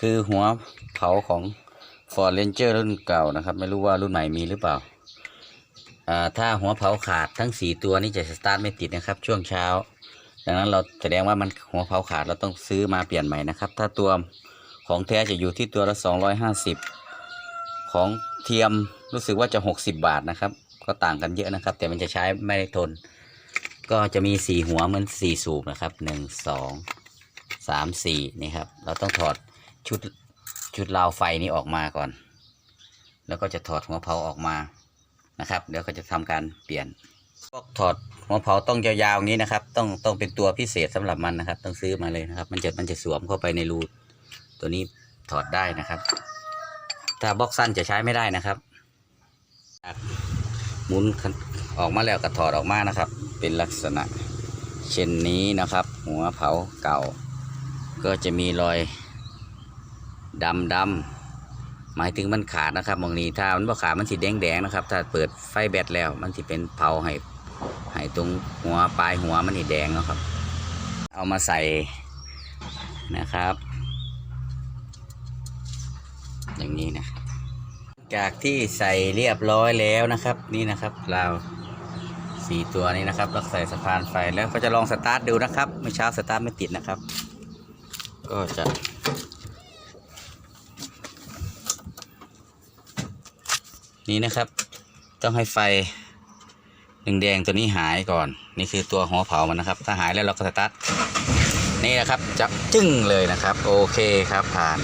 คือหัวเผาของ Ford Ranger รุ่นเก่านะครับ ไม่รู้ว่ารุ่นใหม่มีหรือเปล่าอ่าถ้าหัวเผาขาดทั้งสี่ตัวนี้จะสตาร์ทไม่ติดนะครับ ช่วงเช้า ดังนั้นเราแสดงว่ามันหัวเผาขาดเราต้องซื้อมาเปลี่ยนใหม่นะครับ ถ้าตัวของแท้จะอยู่ที่ตัวละ 250 ของเทียมรู้สึกว่าจะ 60 บาทนะครับ ก็ต่างกันเยอะนะครับ แต่มันจะใช้ไม่ได้ทน ก็จะมีสี่หัวเหมือนสี่สูบนะครับหนึ่งสองสามสี่นี่ครับ เราต้องถอด ชุดชุดราวไฟนี้ออกมาก่อน แล้วก็จะถอดหัวเผาออกมานะครับ เดี๋ยวก็จะทำการเปลี่ยนพวกถอดหัวเผาต้องยาวๆนี้นะครับ ต้องต้องเป็นตัวพิเศษสำหรับมันนะครับ ต้องซื้อมาเลยนะครับ มันจะมันจะสวมเข้าไปในรูตัวนี้ถอดได้นะครับ ถ้าบล็อกสั้นจะใช้ไม่ได้นะครับหมุนออกมาแล้วก็ถอดออกมานะครับ เป็นลักษณะเช่นนี้นะครับ หัวเผาเก่า ก็จะมีรอย ดำดำๆหมายถึงมันขาดนะครับมองนี้ถ้ามันบ่ขาดมันสีแดงแดงๆนะครับ ถ้าเปิดไฟแบตแล้ว มันจะเป็นเผาให้ให้ตรงหัวปลายหัวมันนี่แดงนะครับ เอามาใส่นะครับ อย่างนี้นะจากที่ใส่เรียบร้อยแล้วนะครับ นี่นะครับเราสี่ตัวนี้นะครับแล้วใส่สะพานไฟแล้วก็จะลองสตาร์ทดูนะครับเมื่อเช้าสตาร์ทไม่ติดนะครับ ก็จะ นี่นะครับ ต้องให้ไฟแดงๆตัวนี้หายก่อน นี่คือตัวหัวเผามันนะครับ ถ้าหายแล้วเราก็สตาร์ทนี่นะครับจะจึ้งเลยนะครับ โอเคครับผ่าน